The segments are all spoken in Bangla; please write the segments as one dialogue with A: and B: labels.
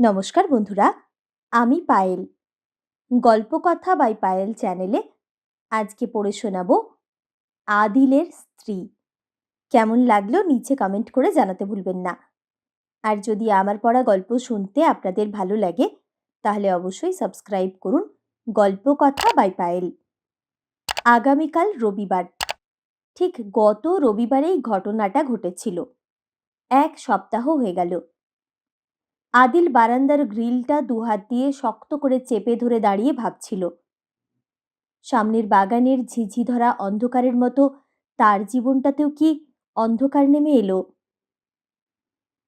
A: নমস্কার বন্ধুরা, আমি পায়েল। গল্পকথা বাই পায়েল চ্যানেলে আজকে পড়ে শোনাব আদিলের স্ত্রী। কেমন লাগল নিচে কমেন্ট করে জানাতে ভুলবেন না। আর যদি আমার পড়া গল্প শুনতে আপনাদের ভালো লাগে, তাহলে অবশ্যই সাবস্ক্রাইব করুন গল্পকথা বাই পায়েল। আগামীকাল রবিবার। ঠিক গত রবিবারেই ঘটনাটা ঘটেছিল। এক সপ্তাহ হয়ে গেল। আদিল বারান্দার গ্রিলটা দুহাত দিয়ে শক্ত করে চেপে ধরে দাঁড়িয়ে ভাবছিল। সামনের বাগানের ঝিঝি ধরা অন্ধকারের মতো, তার জীবনটাতেও কি অন্ধকার নেমে এলো?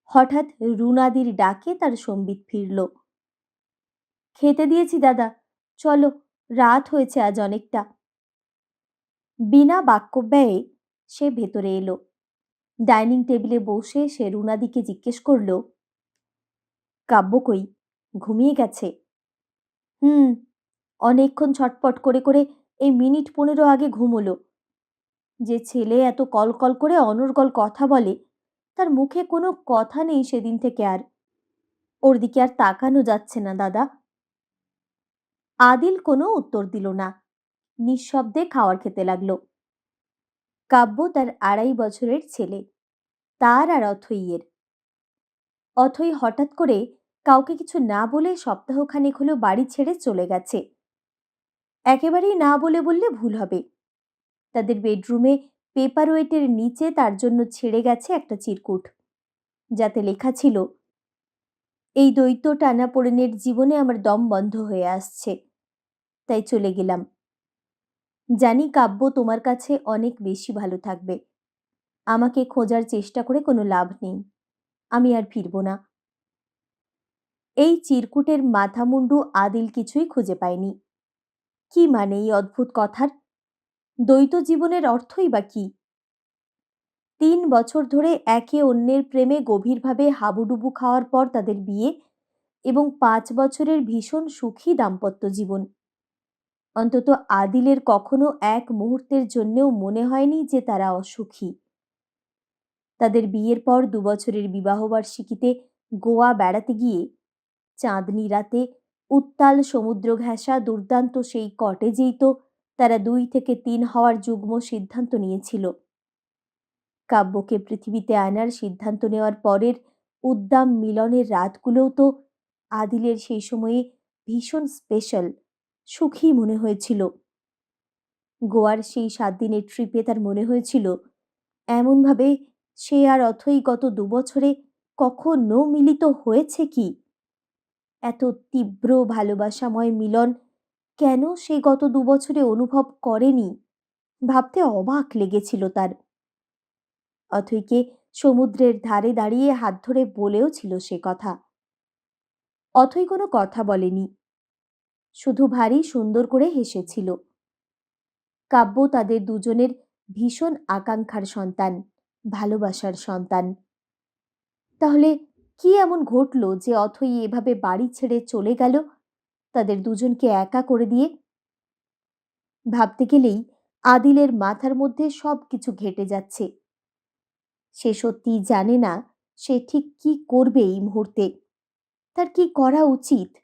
A: হঠাৎ রুনাদির ডাকে তার সম্বিত ফিরল। খেতে দিয়েছি, দাদা। চলো, রাত হয়েছে আজ অনেকটা। বিনা বাক্য ব্যয়ে সে ভেতরে এলো। ডাইনিং টেবিলে বসে সে রুনাদিকে জিজ্ঞেস করল কাব্য কই, ঘুমিয়ে গেছে। হুম, অনেকক্ষণ ছটপট করে করে এই মিনিট পনেরো আগে ঘুমোলো যে ছেলে এত কল কল করে অনর্গল কথা বলে, তার মুখে কোনো কথা নেই সেদিন থেকে আর। ওর দিকে আর তাকানো যাচ্ছে না, দাদা। আদিল কোনো উত্তর দিল না। নিঃশব্দে খাওয়ার খেতে লাগল। কাব্য তার আড়াই বছরের ছেলে, তার আর অথইয়ের। অথই হঠাৎ করে কাউকে কিছু না বলে সপ্তাহখানেক হলো বাড়ি ছেড়ে চলে গেছে। একেবারেই না বলে বললে ভুল হবে। তাদের বেডরুমে পেপার ওয়েটের নিচে তার জন্য ছেড়ে গেছে একটা চিরকুট। যাতে লেখা ছিল, এই দ্বৈত টানাপোড়েনের জীবনে আমার দম বন্ধ হয়ে আসছে। তাই চলে গেলাম। জানি কাব্য তোমার কাছে অনেক বেশি ভালো থাকবে। আমাকে খোঁজার চেষ্টা করে কোনো লাভ নেই। আমি আর ফিরব না। এই চিরকুটের মাথামুন্ডু আদিল কিছুই খুঁজে পায়নি। কি মানে এই অদ্ভুত কথার? দ্বৈত জীবনের অর্থই বা কি? তিন বছর ধরে একে অন্যের প্রেমে গভীরভাবে হাবুডুবু খাওয়ার পর তাদের বিয়ে এবং পাঁচ বছরের ভীষণ সুখী দাম্পত্য জীবন। অন্তত আদিলের কখনো এক মুহূর্তের জন্যেও মনে হয়নি যে তারা অসুখী। তাদের বিয়ের পর দুবছরের বিবাহবার্ষিকীতে গোয়া বেড়াতে গিয়ে চাঁদনি রাতে উত্তাল সমুদ্র ঘেঁষা দুর্দান্ত সেই কটেজেই তো তারা দুই থেকে তিন হওয়ার যুগ্ম সিদ্ধান্ত নিয়েছিল। কাব্যকে পৃথিবীতে আনার সিদ্ধান্ত নেওয়ার পরের উদ্দাম মিলনের রাতগুলোও তো আদিলের সেই সময়ে ভীষণ স্পেশাল, সুখী মনে হয়েছিল। গোয়ার সেই সাত দিনের ট্রিপে তার মনে হয়েছিল, এমনভাবে সে আর অথই গত দুবছরে কখনো মিলিত হয়েছে কি? এত তীব্র ভালোবাসাময় মিলন কেন সে গত দুবছরে অনুভব করেনি? ভাবতে অবাক লেগেছিল তার। অথইকে সমুদ্রের ধারে দাঁড়িয়ে হাত ধরে বলেও ছিল সে কথা। অথই কোনো কথা বলেনি। শুধু ভারী সুন্দর করে হেসেছিল। কাব্য তাদের দুজনের ভীষণ আকাঙ্ক্ষার সন্তান। ভালোবাসার সন্তান। তাহলে কি এমন ঘটল যে অথই এভাবে বাড়ি ছেড়ে চলে গেল? তাদের দুজনকে একা করে দিয়ে? ভাবতে গেলেই আদিলের মাথার মধ্যে সব কিছু ঘেটে যাচ্ছে। সে সত্যি জানে না সে ঠিক কি করবে এই মুহূর্তে। তার কি করা উচিত?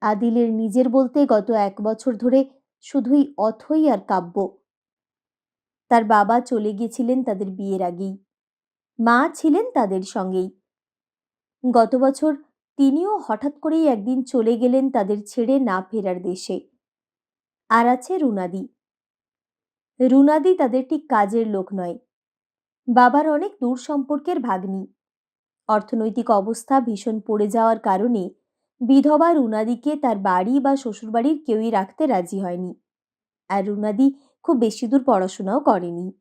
A: আদিলের নিজের বলতে গত এক বছর ধরে শুধুই অথই আর কাব্য। তার বাবা চলে গিয়েছিলেন তাদের বিয়ের আগেই। মা ছিলেন তাদের সঙ্গেই। গত বছর তিনিও হঠাৎ করেই একদিন চলে গেলেন তাদের ছেড়ে না ফেরার দেশে। আর আছে রুনাদি। রুনাদি তাদের ঠিক কাজের লোক নয়। বাবার অনেক দূর সম্পর্কের ভাগ্নি। অর্থনৈতিক অবস্থা ভীষণ পড়ে যাওয়ার কারণে বিধবা রুনাদিকে তার বাড়ি বা শ্বশুরবাড়ির কেউই রাখতে রাজি হয়নি। আর রুনাদি খুব বেশি দূর পড়াশোনাও করেনি।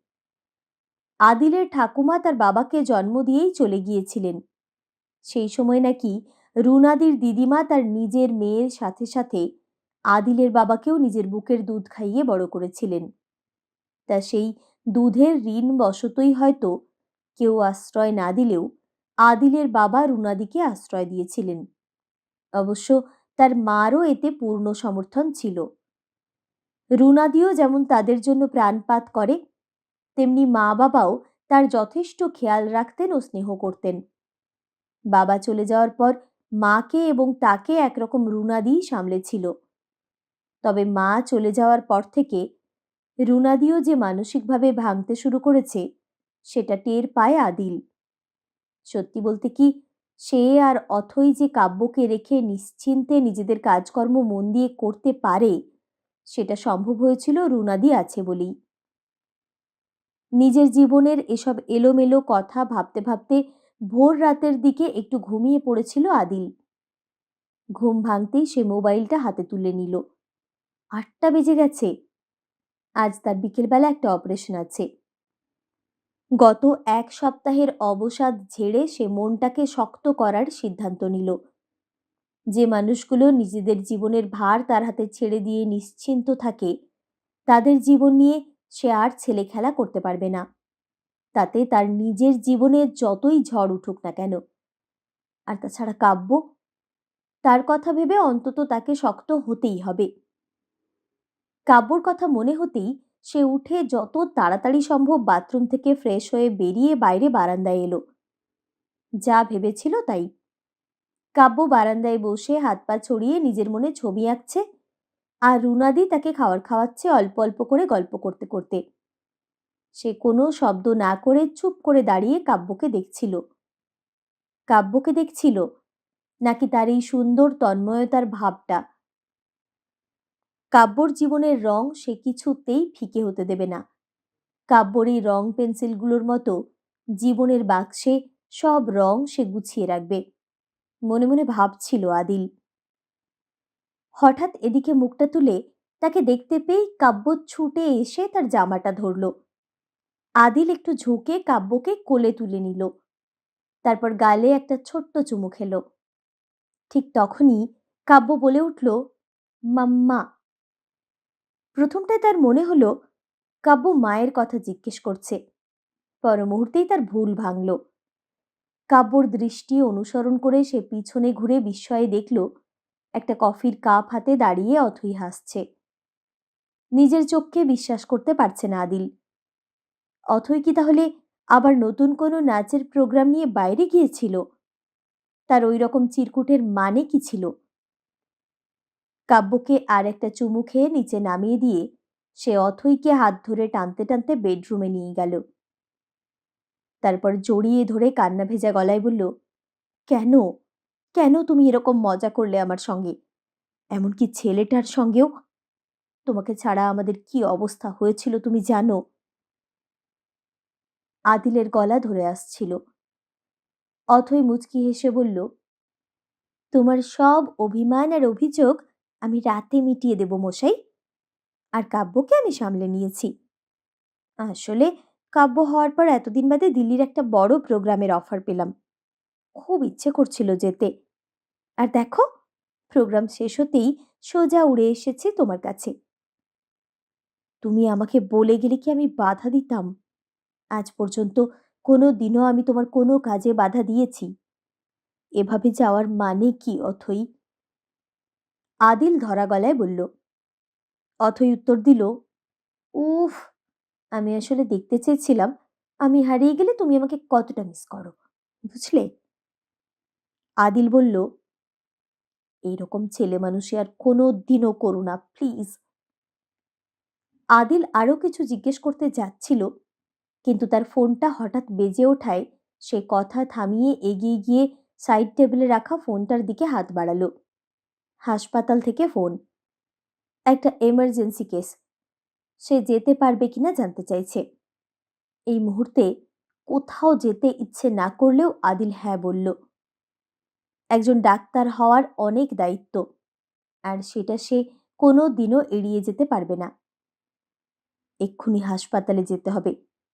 A: আদিলের ঠাকুমা তার বাবাকে জন্ম দিয়েই চলে গিয়েছিলেন। সেই সময় নাকি রুনাদির দিদিমা তার নিজের মেয়ের সাথে সাথে আদিলের বাবাকেও নিজের বুকের দুধ খাইয়ে বড় করেছিলেন। তা সেই দুধের ঋণ বশতই হয়তো কেউ আশ্রয় না দিলেও আদিলের বাবা রুনাদিকে আশ্রয় দিয়েছিলেন। অবশ্য তার মারও এতে পূর্ণ সমর্থন ছিল। রুনাদিও যেমন তাদের জন্য প্রাণপাত করে, তেমনি মা বাবাও তার যথেষ্ট খেয়াল রাখতেন ও স্নেহ করতেন। বাবা চলে যাওয়ার পর মাকে এবং তাকে একরকম রুনাদিই সামলেছিল। তবে মা চলে যাওয়ার পর থেকে রুনাদিও যে মানসিকভাবে ভাঙতে শুরু করেছে, সেটা টের পায় আদিল। সত্যি বলতে কি, সে আর অথই যে কাব্যকে রেখে নিশ্চিন্তে নিজেদের কাজকর্ম মন দিয়ে করতে পারে সেটা সম্ভব হয়েছিল রুনাদি আছে বলেই। নিজের জীবনের এসব এলোমেলো কথা ভাবতে ভাবতে ভোর রাতের দিকে একটু ঘুমিয়ে পড়েছিল আদিল। ঘুম ভাঙতেই সে মোবাইলটা হাতে তুলে নিল। আটটা বেজে গেছে। আজ তার বিকেলবেলা একটা অপারেশন আছে। গত এক সপ্তাহের অবসাদ ঝেড়ে সে মনটাকে শক্ত করার সিদ্ধান্ত নিল। যে মানুষগুলো নিজেদের জীবনের ভার তার হাতে ছেড়ে দিয়ে নিশ্চিন্ত থাকে, তাদের জীবন নিয়ে সে আর ছেলে খেলা করতে পারবে না। তাতে তার নিজের জীবনে যতই ঝড় উঠুক না কেন। আর তাছাড়া কাব্য, তার কথা ভেবে অন্তত তাকে শক্ত হতেই হবে। কাব্যর কথা মনে হতেই সে উঠে যত তাড়াতাড়ি সম্ভব বাথরুম থেকে ফ্রেশ হয়ে বেরিয়ে বাইরে বারান্দায় এলো। যা ভেবেছিল তাই। কাব্য বারান্দায় বসে হাত পা ছড়িয়ে নিজের মনে ছবি আঁকছে। আর রুনাদি তাকে খাওয়ার খাওয়াচ্ছে অল্প অল্প করে গল্প করতে করতে। সে কোনো শব্দ না করে চুপ করে দাঁড়িয়ে কাব্যকে দেখছিল। কাব্যকে দেখছিল, নাকি তার এই সুন্দর তন্ময়তার ভাবটা। কাব্যর জীবনের রং সে কিছুতেই ফিকে হতে দেবে না। কাব্যর এই রং পেন্সিলগুলোর মতো জীবনের বাক্সে সব রং সে গুছিয়ে রাখবে। মনে মনে ভাবছিল আদিল। হঠাৎ এদিকে মুখটা তুলে তাকে দেখতে পেয়েই কাব্য ছুটে এসে তার জামাটা ধরল। আদিল একটু ঝুঁকে কাব্যকে কোলে তুলে নিল। তারপর গালে একটা ছোট্ট চুমু খেল। ঠিক তখনই কাব্য বলে উঠল, মাম্মা। প্রথমটায় তার মনে হলো, কাব্য মায়ের কথা জিজ্ঞেস করছে। পর মুহূর্তেই তার ভুল ভাঙল। কাব্যর দৃষ্টি অনুসরণ করে সে পিছনে ঘুরে বিস্ময়ে দেখল, একটা কফির কাপ হাতে দাঁড়িয়ে অথই হাসছে। নিজের চোখকে বিশ্বাস করতে পারছে না আদিল। অথই কি তাহলে আবার নতুন কোনো নাচের প্রোগ্রাম নিয়ে বাইরে গিয়েছিল? তার ওই রকম চিরকুটের মানে কি ছিল? কাব্যকে আর একটা চুমু খেয়ে নিচে নামিয়ে দিয়ে সে অথইকে হাত ধরে টানতে টানতে বেডরুমে নিয়ে গেল। তারপর জড়িয়ে ধরে কান্না ভেজা গলায় বলল, কেন? কেন তুমি এরকম মজা করলে আমার সঙ্গে? এমনকি ছেলেটার সঙ্গেও? তোমাকে ছাড়া আমাদের কি অবস্থা হয়েছিল তুমি জানো? আদিলের গলা ধরে আসছিল। অথই মুচকি হেসে বলল, তোমার সব অভিমান আর অভিযোগ আমি রাতে মিটিয়ে দেব মশাই, আর কাব্যকে আমি সামলে নিয়েছি। আসলে কাব্য হওয়ার পর এতদিন বাদে দিল্লির একটা বড় প্রোগ্রামের অফার পেলাম। খুব ইচ্ছে করছিল যেতে। আর দেখো প্রোগ্রাম শেষ হতেই সোজা উড়ে এসেছে তোমার কাছে। তুমি আমাকে বলে গেলে কি আমি বাধা দিতাম? আজ পর্যন্ত কোনো দিনও আমি তোমার কোনো কাজে বাধা দিয়েছি। এভাবে যাওয়ার মানে কি, অথই? আদিল ধরা গলায় বলল, অথই উত্তর দিল, উফ আমি আসলে দেখতে চেয়েছিলাম। আমি হারিয়ে গেলে তুমি আমাকে কতটা মিস করো, বুঝলে? আদিল বলল এইরকম ছেলে মানুষে আর কোনো দিনও করো না প্লিজ আদিল আরও কিছু জিজ্ঞেস করতে যাচ্ছিল, কিন্তু তার ফোনটা হঠাৎ বেজে ওঠায় সে কথা থামিয়ে এগিয়ে গিয়ে সাইড টেবিলে রাখা ফোনটার দিকে হাত বাড়ালো। হাসপাতাল থেকে ফোন, একটা এমার্জেন্সি কেস সে যেতে পারবে কিনা জানতে চাইছে। এই মুহূর্তে কোথাও যেতে ইচ্ছে না করলেও আদিল হ্যাঁ বলল। একজন ডাক্তার হওয়ার অনেক দায়িত্ব, আর সেটা সে কোনো দিনও এড়িয়ে যেতে পারবে না। এক্ষুনি হাসপাতালে যেতে হবে,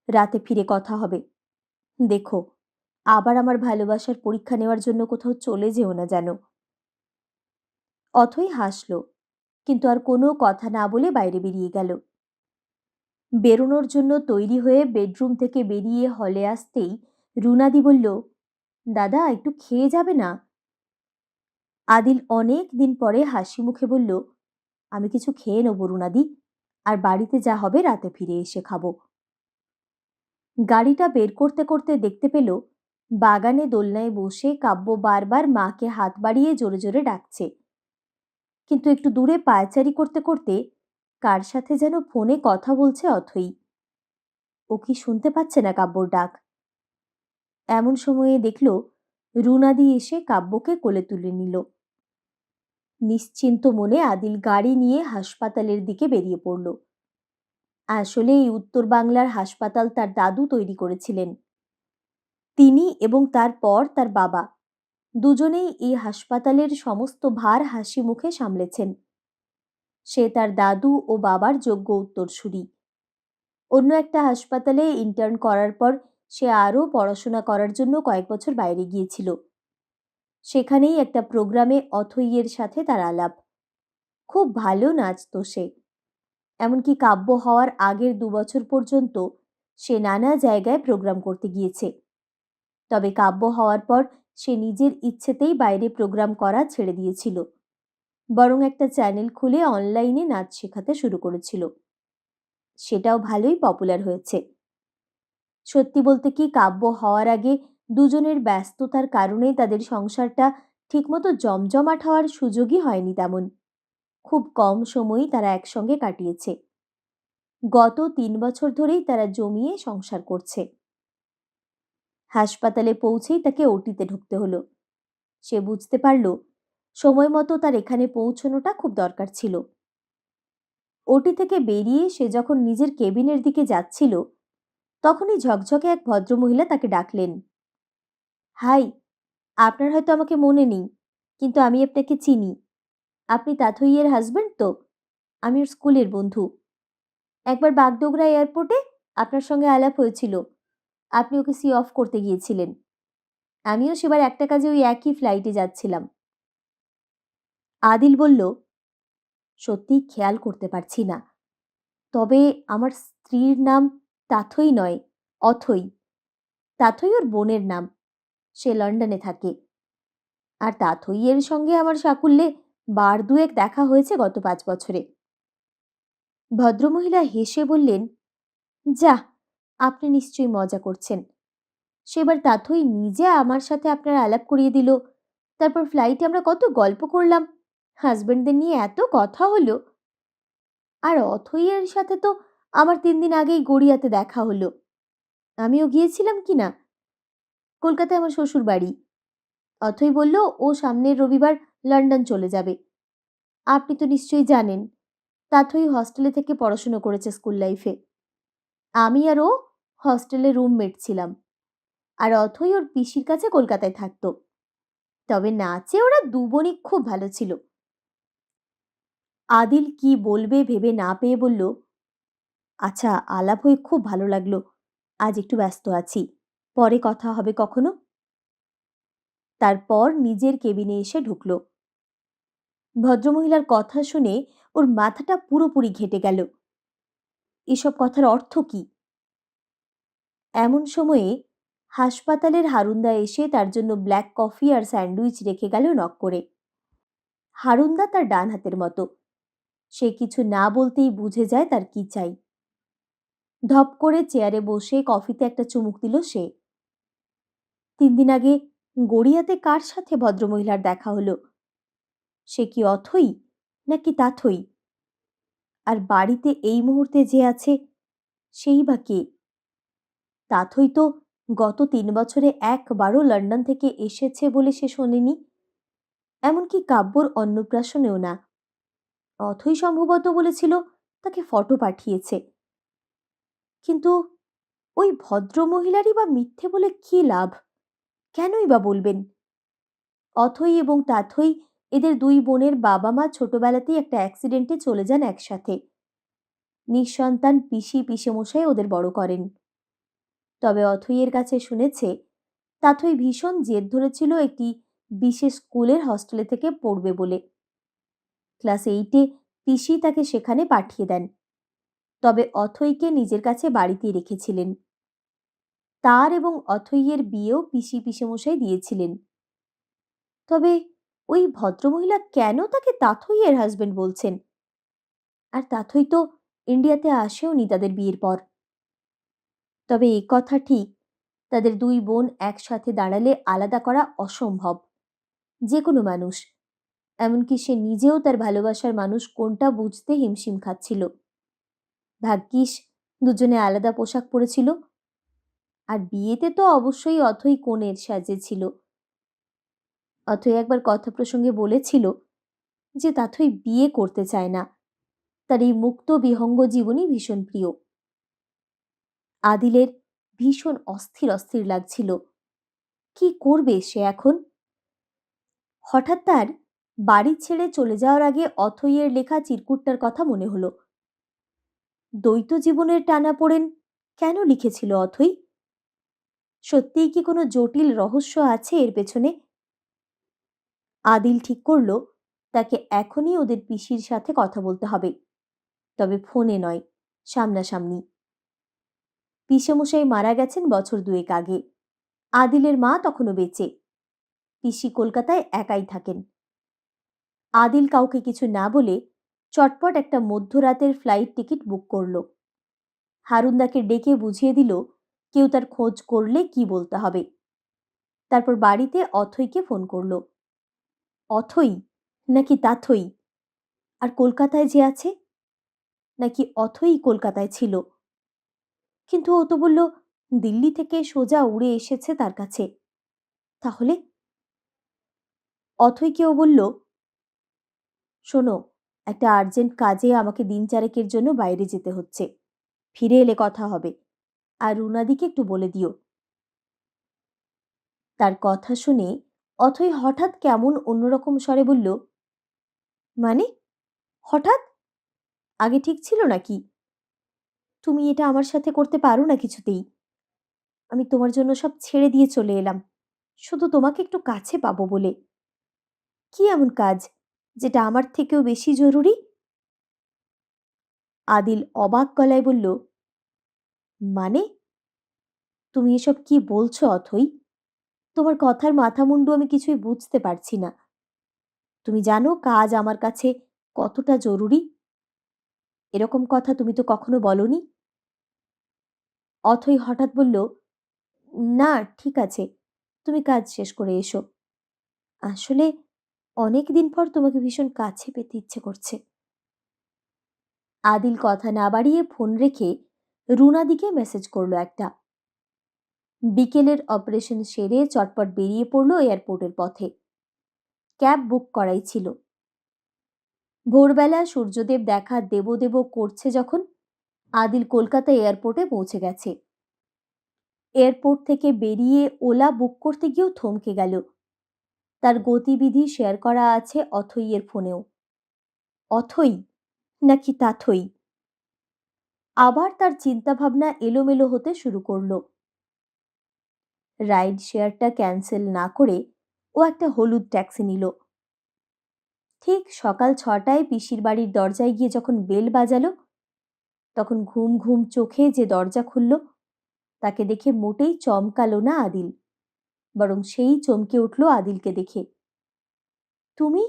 A: রাতে ফিরে কথা হবে। দেখো, আবার আমার ভালোবাসার পরীক্ষা নেওয়ার জন্য কোথাও চলে যেও না যেন অথই হাসল, কিন্তু আর কোনো কথা না বলে বাইরে বেরিয়ে গেল। বেরোনোর জন্য তৈরি হয়ে বেডরুম থেকে বেরিয়ে হলে আসতেই রুনাদি বলল, দাদা, একটু খেয়ে যাবে না? আদিল অনেক দিন পরে হাসি মুখে বলল, আমি কিছু খেয়ে নেব রুনাদি, আর বাড়িতে যা হবে রাতে ফিরে এসে খাব। গাড়িটা বের করতে করতে দেখতে পেল, বাগানে দোলনায় বসে কাব্য বারবার মাকে হাত বাড়িয়ে জোরে জোরে ডাকছে। কিন্তু একটু দূরে পায়চারি করতে করতে কার সাথে যেন ফোনে কথা বলছে অথই। ও কি শুনতে পাচ্ছে না কাব্যর ডাক? এমন সময়ে দেখল, রুনাদি এসে কাব্যকে কোলে তুলে নিল। নিশ্চিন্ত মনে আদিল গাড়ি নিয়ে হাসপাতালের দিকে বেরিয়ে পড়ল। আসলে এই উত্তর বাংলার হাসপাতাল তার দাদু তৈরি করেছিলেন। তিনি এবং তারপর তার বাবা। দুজনেই এই হাসপাতালের সমস্ত ভার হাসি মুখে সামলেছেন। সে তার দাদু ও বাবার যোগ্য উত্তরসূরি। অন্য একটা হাসপাতালে ইন্টার্ন করার পর সে আরও পড়াশোনা করার জন্য কয়েক বছর বাইরে গিয়েছিল। সেখানেই একটা প্রোগ্রামে অথইয়ের সাথে তার আলাপ। খুব ভালো নাচতো সে। এমনকি কাব্য হওয়ার আগের দু বছর পর্যন্ত সে নানা জায়গায় প্রোগ্রাম করতে গিয়েছে। তবে কাব্য হওয়ার পর সে নিজের ইচ্ছেতেই বাইরে প্রোগ্রাম করা ছেড়ে দিয়েছিল। বরং একটা চ্যানেল খুলে অনলাইনে নাচ শেখাতে শুরু করেছিল। সেটাও ভালোই পপুলার হয়েছে। সত্যি বলতে কি, কাব্য হওয়ার আগে দুজনের ব্যস্ততার কারণে তাদের সংসারটা ঠিকমতো জমজমাট হওয়ার সুযোগই হয়নি তেমন। খুব কম সময়ই তারা একসঙ্গে কাটিয়েছে। গত তিন বছর ধরেই তারা জমিয়ে সংসার করছে। হাসপাতালে পৌঁছেই তাকে ওটিতে ঢুকতে হলো। সে বুঝতে পারল সময় মতো তার এখানে পৌঁছনোটা খুব দরকার ছিল। ওটি থেকে বেরিয়ে সে যখন নিজের কেবিনের দিকে যাচ্ছিল, তখনই ঝকঝকে এক ভদ্রমহিলা তাকে ডাকলেন। হাই, আপনার হয়তো আমাকে মনে নেই, কিন্তু আমি আপনাকে চিনি। আপনি তাথইয়ের হাজব্যান্ড তো? আমি ওর স্কুলের বন্ধু। একবার বাগডোগরা এয়ারপোর্টে আপনার সঙ্গে আলাপ হয়েছিল। আপনি ওকে সি অফ করতে গিয়েছিলেন। আমিও সেবার একটা কাজে ওই একই ফ্লাইটে যাচ্ছিলাম। আদিল বলল, সত্যি খেয়াল করতে পারছি না। তবে আমার স্ত্রীর নাম তাথই নয়, অথই। তাথই ওর বোনের নাম। সে লন্ডনে থাকে। আর তাথইয়ের সঙ্গে আমার সাকুল্যে বার দুয়েক দেখা হয়েছে গত পাঁচ বছরে। ভদ্রমহিলা হেসে বললেন, যা, আপনি নিশ্চয়ই মজা করছেন। সেবার তাথই নিজে আমার সাথে আপনার আলাপ করিয়ে দিল। তারপর ফ্লাইটে আমরা কত গল্প করলাম। হাজব্যান্ডদের নিয়ে এত কথা হলো? আর অথইয়ের সাথে তো আমার তিন দিন আগেই গড়িয়াতে দেখা হলো। আমিও গিয়েছিলাম কি না? কলকাতায় আমার শ্বশুর বাড়ি অথই বলল, ও সামনের রবিবার লন্ডন চলে যাবে। আপনি তো নিশ্চয়ই জানেন তাথই হস্টেলে থেকে পড়াশুনো করেছে স্কুল লাইফে। আমি আর ও হস্টেলে রুমমেট ছিলাম। আর অথই ওর পিসির কাছে কলকাতায় থাকতো। তবে নাচে ওরা দু বোনই খুব ভালো ছিল। আদিল কি বলবে ভেবে না পেয়ে বলল আচ্ছা আলাপ হয়ে খুব ভালো লাগল। আজ একটু ব্যস্ত আছি। পরে কথা হবে কখনো? তারপর নিজের কেবিনে এসে ঢুকল। ভদ্রমহিলার কথা শুনে ওর মাথাটা পুরোপুরি ঘেটে গেল। এসব কথার অর্থ কি? এমন সময়ে হাসপাতালের হারুন্দা এসে তার জন্য ব্ল্যাক কফি আর স্যান্ডউইচ রেখে গেল নক করে। হারুন্দা তার ডান হাতের মতো। সে কিছু না বলতেই বুঝে যায় তার কি চাই। ধপ করে চেয়ারে বসে কফিতে একটা চুমুক দিল সে। তিন দিন আগে গড়িয়াতে কার সাথে ভদ্রমহিলার দেখা হলো? সে কি অথই নাকি তাথই? আর বাড়িতে এই মুহূর্তে যে আছে, সেই বা কে? তাথই তো গত তিন বছরে একবারও লন্ডন থেকে এসেছে বলে সে শোনেনি। এমনকি কাব্যর অন্নপ্রাশনেও না। অথই সম্ভবত বলেছিল, তাকে ফটো পাঠিয়েছে। কিন্তু ওই ভদ্রমহিলারই বা মিথ্যে বলে কি লাভ? কেনই বা বলবেন? অথই এবং তাথই এদের দুই বোনের বাবা মা ছোটবেলাতেই একটা অ্যাক্সিডেন্টে চলে যান একসাথে। নিঃসন্তান পিসি পিসেমশাই ওদের বড় করেন। তবে অথইয়ের কাছে শুনেছে, তাথই ভীষণ জেদ ধরেছিল একটি বিশেষ স্কুলের হস্টেলে থেকে পড়বে বলে। ক্লাস এইটে পিসি তাকে সেখানে পাঠিয়ে দেন। তবে অথইকে নিজের কাছে বাড়িতেই রেখেছিলেন। তার এবং অথইয়ের বিয়েও পিসি পিসেমশাই দিয়েছিলেন। তবে ওই ভদ্রমহিলা কেন তাকে তাথইয়ের হাজবেন্ড বলছেন? আর তাথই তো ইন্ডিয়াতে আসেও নি তাদের বিয়ের পর। তবে এ কথা ঠিক, তাদের দুই বোন একসাথে দাঁড়ালে আলাদা করা অসম্ভব। যে কোনো মানুষ। এমনকি সে নিজেও তার ভালোবাসার মানুষ কোনটা বুঝতে হিমশিম খাচ্ছিল। ভাগ্যিস দুজনে আলাদা পোশাক পরেছিল। আর বিয়েতে তো অবশ্যই অথই কোণের সাজে ছিল। অথই একবার কথা প্রসঙ্গে বলেছিল যে তাথই বিয়ে করতে চায় না। তার এই মুক্ত বিহঙ্গ জীবনই ভীষণ প্রিয়। আদিলের ভীষণ অস্থির অস্থির লাগছিল। কি করবে সে এখন? হঠাৎ তার বাড়ি ছেড়ে চলে যাওয়ার আগে অথইয়ের লেখা চিরকুটটার কথা মনে হলো। দ্বৈত জীবনের টানা পড়েন কেন লিখেছিল অথই? সত্যিই কি কোনো জটিল রহস্য আছে এর পেছনে? আদিল ঠিক করল, তাকে এখনই ওদের পিসির সাথে কথা বলতে হবে, তবে ফোনে নয়, সামনাসামনি। পিসেমশাই মারা গেছেন বছর দুয়েক আগে। আদিলের মা তখনও বেঁচে। পিসি কলকাতায় একাই থাকেন। আদিল কাউকে কিছু না বলে চটপট একটা মধ্যরাতের ফ্লাইট টিকিট বুক করল। হারুন্দাকে ডেকে বুঝিয়ে দিল, কেউ তার খোঁজ করলে কি বলতে হবে। তারপর বাড়িতে অথইকে ফোন করল। অথই? নাকি তাথই? আর কলকাতায় যে আছে? নাকি অথই কলকাতায় ছিল? কিন্তু ও তো বলল, দিল্লি থেকে সোজা উড়ে এসেছে তার কাছে। তাহলে? অথইকেও বলল শোনো, একটা আর্জেন্ট কাজে আমাকে দিন চারেকের জন্য বাইরে যেতে হচ্ছে। ফিরে এলে কথা হবে। আর রুনাদিকে একটু বলে দিও। তার কথা শুনে অথই হঠাৎ কেমন অন্যরকম স্বরে বলল মানে? হঠাৎ? আগে ঠিক ছিল নাকি? তুমি এটা আমার সাথে করতে পারো না কিছুতেই। আমি তোমার জন্য সব ছেড়ে দিয়ে চলে এলাম। শুধু তোমাকে একটু কাছে পাবো বলে। কি এমন কাজ? যেটা আমার থেকেও বেশি জরুরি? আদিল অবাক গলায় বলল মানে? তুমি এসব কি বলছো অথই? তোমার কথার মাথা মুন্ডু আমি কিছুই বুঝতে পারছি না। তুমি জানো কাজ আমার কাছে কতটা জরুরি? এরকম কথা তুমি তো কখনো বলনি? অথই হঠাৎ বলল, না, ঠিক আছে। তুমি কাজ শেষ করে এসো। আসলে অনেক দিন পর তোমাকে ভীষণ কাছে পেতে ইচ্ছে করছে। আদিল কথা না বাড়িয়ে ফোন রেখে রুনাদিকে মেসেজ করল একটা। বিকেলের অপারেশন সেরে চটপট বেরিয়ে পড়ল এয়ারপোর্টের পথে। ক্যাব বুক করাই ছিল। ভোরবেলা সূর্যদেব দেখা দেব দেব করছে যখন আদিল কলকাতা এয়ারপোর্টে পৌঁছে গেছে। এয়ারপোর্ট থেকে বেরিয়ে ওলা বুক করতে গিয়েও থমকে গেল। তার গতিবিধি শেয়ার করা আছে অথইয়ের ফোনেও। অথই? নাকি তাথই? আবার তার চিন্তাভাবনা এলোমেলো হতে শুরু করল। রাইড শেয়ারটা ক্যান্সেল না করে ও একটা হলুদ ট্যাক্সি নিল। ঠিক সকাল ছটায় পিসির বাড়ির দরজায় গিয়ে যখন বেল বাজালো, তখন ঘুম ঘুম চোখে যে দরজা খুলল, তাকে দেখে মোটেই চমকালো না আদিল। বরং সেই চমকে উঠল আদিলকে দেখে। তুমি?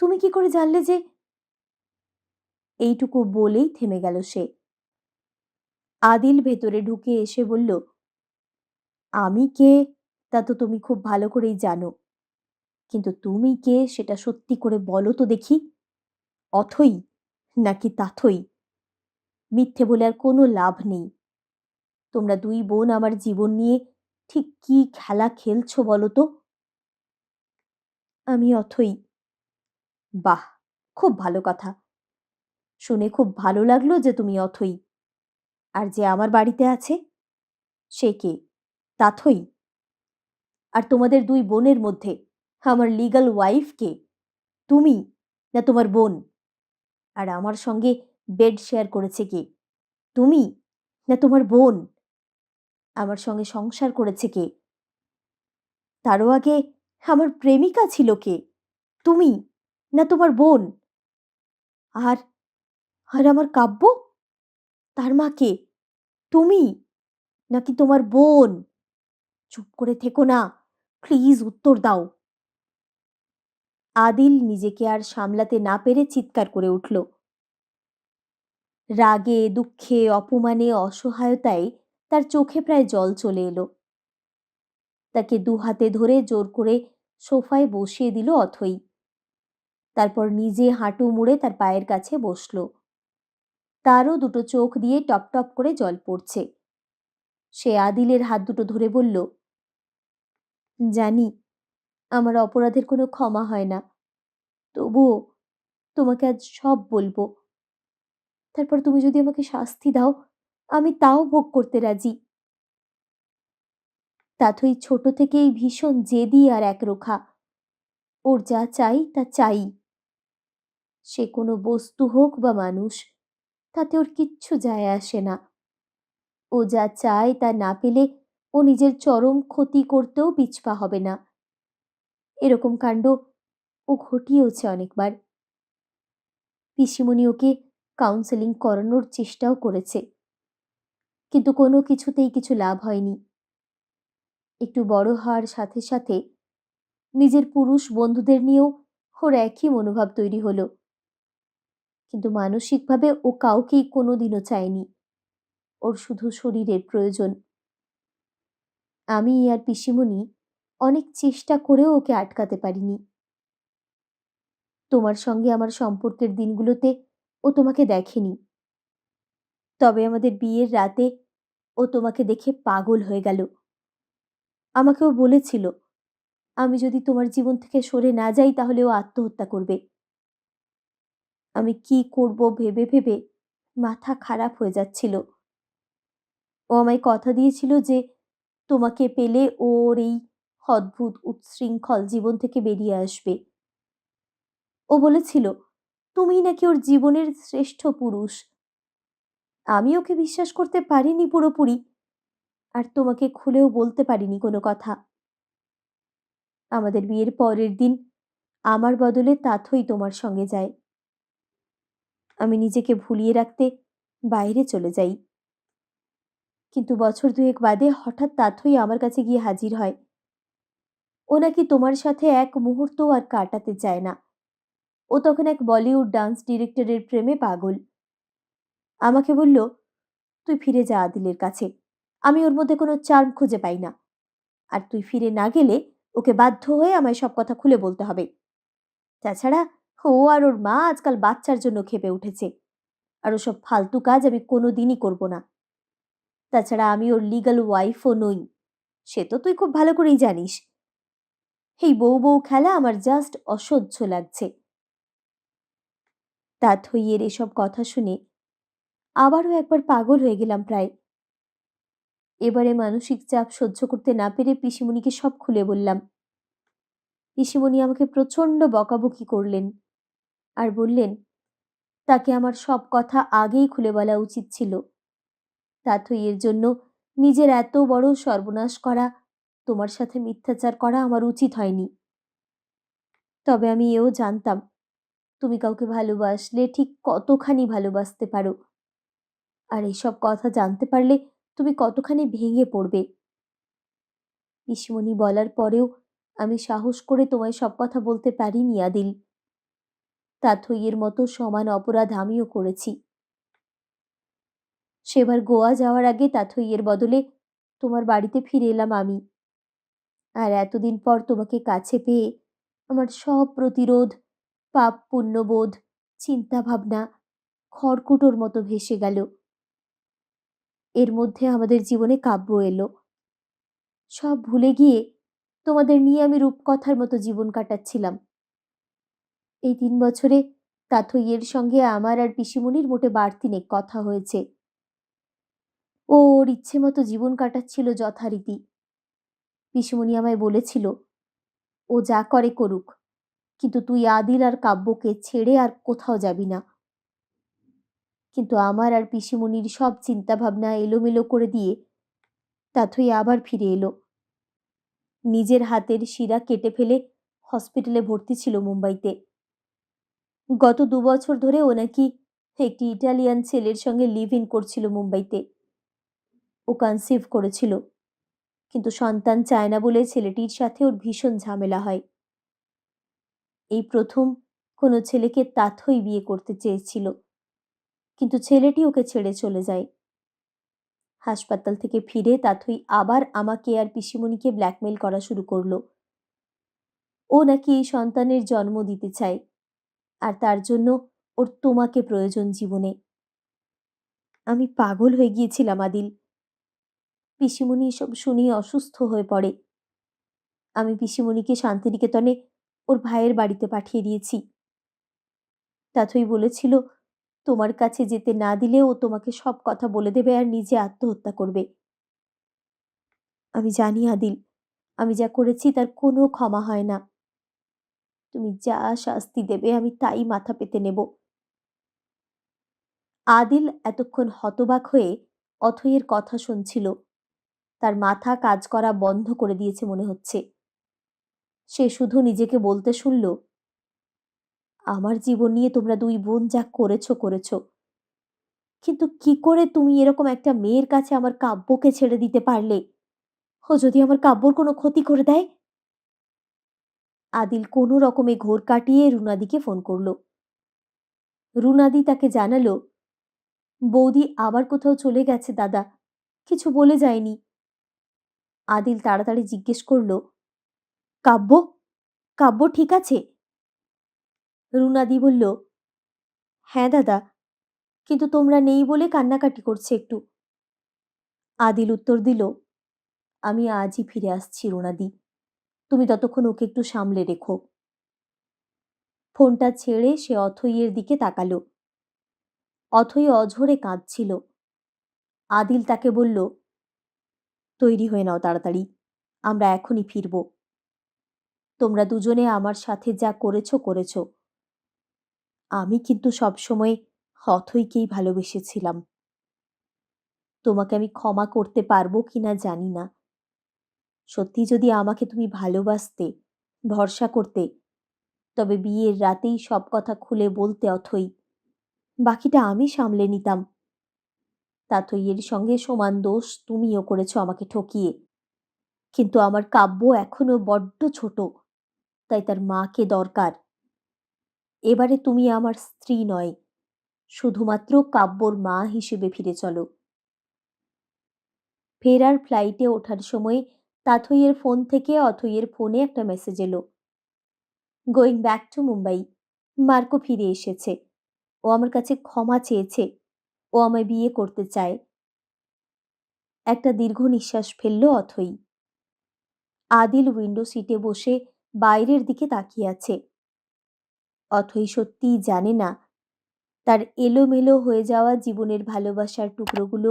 A: তুমি কি করে জানলে যে এইটুকু বলেই থেমে গেল সে? আদিল ভেতরে ঢুকে এসে বলল, আমি কে? তা তো তুমি খুব ভালো করেই জানো। কিন্তু তুমি কে সেটা সত্যি করে বলো তো দেখি। অথই নাকি তাথই? মিথ্যে বলে আর কোনো লাভ নেই। তোমরা দুই বোন আমার জীবন নিয়ে ঠিক কি খেলা খেলছো বলো তো? আমি অথই, বাহ! খুব ভালো কথা। শুনে খুব ভালো লাগল যে তুমি অথই। আর যে আমার বাড়িতে আছে, সে কে? তাথই আর তোমাদের দুই বোনের মধ্যে, আমার লিগাল ওয়াইফ কে? তুমি না তোমার বোন? আর আমার সঙ্গে বেড শেয়ার করেছে কে? তুমি না তোমার বোন? আমার সঙ্গে সংসার করেছে কে? তারও আগে আমার প্রেমিকা ছিল কে? তুমি? না তোমার বোন? আর আর আমার কাব্য? তার মা কে? তুমি? নাকি তোমার বোন? চুপ করে থেকো না, প্লিজ উত্তর দাও। আদিল নিজেকে আর সামলাতে না পেরে চিৎকার করে উঠল। রাগে, দুঃখে, অপমানে, অসহায়তায় তার চোখে প্রায় জল চলে এলো। তাকে দু হাতে ধরে জোর করে সোফায় বসিয়ে দিল অথই। তারপর নিজে হাঁটু মুড়ে তার পায়ের কাছে বসল। তারও দুটো চোখ দিয়ে টপ টপ করে জল পড়ছে। সে আদিলের হাত দুটো ধরে বলল, জানি, আমার অপরাধের কোনো ক্ষমা হয় না। তবুও তোমাকে আজ সব বলব। তারপর তুমি যদি আমাকে শাস্তি দাও আমি তাও ভোগ করতে রাজি। তাথই ছোট থেকেই ভীষণ জেদি আর একরোখা। ওর যা চাই তা চাই। সে কোনো বস্তু হোক বা মানুষ, তাতে ওর কিচ্ছু যায় আসে না। ও যা চায় তা না পেলে ও নিজের চরম ক্ষতি করতেও পিছপা হবে না। এরকম কাণ্ড ও ঘটিয়েওছে অনেকবার। পিসিমণি ওকে কাউন্সেলিং করানোর চেষ্টাও করেছে। কিন্তু কোনো কিছুতেই কিছু লাভ হয়নি। একটু বড় হওয়ার সাথে সাথে নিজের পুরুষ বন্ধুদের নিয়েও ওর একই মনোভাব তৈরি হলো। কিন্তু মানসিকভাবে ও কাউকেই কোনো দিনও চায়নি। ওর শুধু শরীরের প্রয়োজন। আমি আর পিসিমণি অনেক চেষ্টা করেও ওকে আটকাতে পারিনি। তোমার সঙ্গে আমার সম্পর্কের দিনগুলোতে ও তোমাকে দেখেনি। তবে আমাদের বিয়ের রাতে ও তোমাকে দেখে পাগল হয়ে গেল। আমাকেও বলেছিল, আমি যদি তোমার জীবন থেকে সরে না যাই তাহলে ও আত্মহত্যা করবে। আমি কি করব ভেবে ভেবে মাথা খারাপ হয়ে যাচ্ছিল। ও আমায় কথা দিয়েছিল যে তোমাকে পেলে ওর এই অদ্ভুত উচ্ছৃঙ্খল জীবন থেকে বেরিয়ে আসবে। ও বলেছিল তুমি নাকি ওর জীবনের শ্রেষ্ঠ পুরুষ। আমি ওকে বিশ্বাস করতে পারিনি পুরোপুরি। আর তোমাকে খুলেও বলতে পারিনি কোনো কথা। আমাদের বিয়ের পরের দিন আমার বদলে তাথই তোমার সঙ্গে যায়। আমি নিজেকে ভুলিয়ে রাখতে বাইরে চলে যাই। কিন্তু বছর দুয়েক বাদে হঠাৎ তাথই আমার কাছে গিয়ে হাজির হয়। ও নাকি তোমার সাথে এক মুহূর্ত আর কাটাতে চায় না। ও তখন এক বলিউড ডান্স ডিরেক্টরের প্রেমে পাগল। আমাকে বলল, তুই ফিরে যা আদিলের কাছে। আমি ওর মধ্যে কোনো চার্ম খুঁজে পাই না। আর তুই ফিরে না গেলে ওকে বাধ্য হয়ে আমায় সব কথা খুলে বলতে হবে। তাছাড়া ও আর ওর মা আজকাল বাচ্চার জন্য খেপে উঠেছে। আর ওসব ফালতু কাজ আমি কোনো দিনই করব না। তাছাড়া আমি ওর লিগাল ওয়াইফও নই। সে তো তুই খুব ভালো করেই জানিস। এই বউ বউ খেলা আমার জাস্ট অসহ্য লাগছে। তা থইয়ের এসব কথা শুনে আবারও একবার পাগল হয়ে গেলাম প্রায়। এবারে মানসিক চাপ সহ্য করতে না পেরে পিসিমণিকে সব খুলে বললাম। পিসিমণি আমাকে প্রচণ্ড বকাবকি করলেন আর বললেন, তাকে আমার সব কথা আগেই খুলে বলা উচিত ছিল। তাথইয়ের জন্য নিজের এত বড় সর্বনাশ করা, তোমার সাথে মিথ্যাচার করা আমার উচিত হয়নি। তবে আমি এও জানতাম, তুমি কাউকে ভালোবাসলে ঠিক কতখানি ভালোবাসতে পারো। আর এইসব কথা জানতে পারলে তুমি কতখানি ভেঙে পড়বে। পিসমণি বলার পরেও আমি সাহস করে তোমায় সব কথা বলতে পারিনি, আদিল। তাথইয়ের মতো সমান অপরাধ আমিও করেছি। সেবার গোয়া যাওয়ার আগে তাথইয়ের বদলে তোমার বাড়িতে ফিরে এলাম আমি। আর এতদিন পর তোমাকে কাছে পেয়ে আমার সব প্রতিরোধ পাপ পুণ্যবোধ চিন্তাভাবনা খড়কুটোর মতো ভেসে গেল। এর মধ্যে আমাদের জীবনে কাব্য এলো। সব ভুলে গিয়ে তোমাদের নিয়ে আমি রূপকথার মতো জীবন কাটাচ্ছিলাম। এই তিন বছরে তাথইয়ের সঙ্গে আমার আর পিসিমণির মোটে বাড়তি নেক কথা হয়েছে। ও ওর ইচ্ছে মতো জীবন কাটাচ্ছিল যথারীতি। পিসিমণি আমায় বলেছিল, ও যা করে করুক, কিন্তু তুই আদিল আর কাব্যকে ছেড়ে আর কোথাও যাবি না। কিন্তু আমার আর পিসিমণির সব চিন্তাভাবনা এলোমেলো করে দিয়ে তাথই আবার ফিরে এলো। নিজের হাতের শিরা কেটে ফেলে হসপিটালে ভর্তি ছিল মুম্বাইতে। গত দু বছর ধরে ও নাকি একটি ইটালিয়ান ছেলের সঙ্গে লিভ ইন করছিল মুম্বাইতে। ও কনসিভ করেছিল। কিন্তু সন্তান চায় না বলে ছেলেটির সাথে ওর ভীষণ ঝামেলা হয়। এই প্রথম কোনো ছেলেকে তাথই বিয়ে করতে চেয়েছিল। কিন্তু ছেলেটি ওকে ছেড়ে চলে যায়। হাসপাতাল থেকে ফিরে তাথই আবার আমাকে আর পিসিমণিকে ব্ল্যাকমেল করা শুরু করল। ও নাকি এই সন্তানের জন্ম দিতে চায়, আর তার জন্য ওর তোমাকে প্রয়োজন জীবনে। আমি পাগল হয়ে গিয়েছিলাম আদিল। পিসিমণি এসব শুনে অসুস্থ হয়ে পড়ে। আমি পিসিমণিকে শান্তিনিকেতনে ওর ভাইয়ের বাড়িতে পাঠিয়ে দিয়েছি। তাথই বলেছিল তোমার কাছে যেতে না দিলে ও তোমাকে সব কথা বলে দেবে আর নিজে আত্মহত্যা করবে। আমি জানি আদিল, আমি যা করেছি তার কোনো ক্ষমা হয় না। তুমি যা শাস্তি দেবে আমি তাই মাথা পেতে নেব। আদিল এতক্ষণ হতবাক হয়ে অথইয়ের কথা শুনছিল। তার মাথা কাজ করা বন্ধ করে দিয়েছে মনে হচ্ছে। সে শুধু নিজেকে বলতে শুনল আমার জীবন নিয়ে তোমরা দুই বোন যা করেছ করেছ। কিন্তু কি করে তুমি এরকম একটা মেয়ের কাছে আমার কাব্যকে ছেড়ে দিতে পারলে? ও যদি আমার কাব্যর কোনো ক্ষতি করে দেয়? আদিল কোনো রকমে ঘোর কাটিয়ে রুনাদিকে ফোন করল। রুনাদি তাকে জানালো, বৌদি, আবার কোথাও চলে গেছে দাদা। কিছু বলে যায়নি। আদিল তাড়াতাড়ি জিজ্ঞেস করল, কাব্য? কাব্য ঠিক আছে? রুনাদি বলল হ্যাঁ দাদা, কিন্তু তোমরা নেই বলে কান্নাকাটি করছে একটু। আদিল উত্তর দিল, আমি আজই ফিরে আসছি রুনাদি, তুমি ততক্ষণ ওকে একটু সামলে রেখো। ফোনটা ছেড়ে সে অথইয়ের দিকে তাকালো। অথই অঝরে কাঁদছিল। আদিল তাকে বলল, তৈরি হয়ে নাও তাড়াতাড়ি, আমরা এখনই ফিরব। তোমরা দুজনে আমার সাথে যা করেছ করেছ। আমি কিন্তু সবসময় অথইকেই ভালোবেসেছিলাম। তোমাকে আমি ক্ষমা করতে পারব কি না জানি না। সত্যি যদি আমাকে তুমি ভালোবাসতে, ভরসা করতে, তবে বিয়ের রাতেই সব কথা খুলে বলতে অথই, বাকিটা আমি সামলে নিতাম। তাথইয়ের সঙ্গে সমান দোষ তুমিও করেছ আমাকে ঠকিয়ে। কিন্তু আমার কাব্য এখনও বড্ড ছোট, তাই তার মাকে দরকার। এবারে তুমি আমার স্ত্রী নয়, শুধুমাত্র কাব্যর মা হিসেবে ফিরে চলো। ফেরার ফ্লাইটে ওঠার সময় তাথইয়ের ফোন থেকে অথইয়ের ফোনে একটা মেসেজ এলো। Going back to Mumbai Marco ফিরে এসেছে। ও আমার কাছে ক্ষমা চেয়েছে। ও আমায় বিয়ে করতে চায়। একটা দীর্ঘ নিঃশ্বাস ফেলল অথই। আদিল উইন্ডো সিটে বসে বাইরের দিকে তাকিয়ে আছে। অথই সত্যিই জানে না। তার এলোমেলো হয়ে যাওয়া জীবনের ভালোবাসার টুকরোগুলো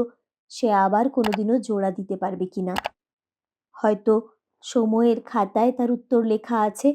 A: সে আবার কোনোদিনও জোড়া দিতে পারবে কিনা। হয়তো সময়ের খাতায় তার উত্তর লেখা আছে।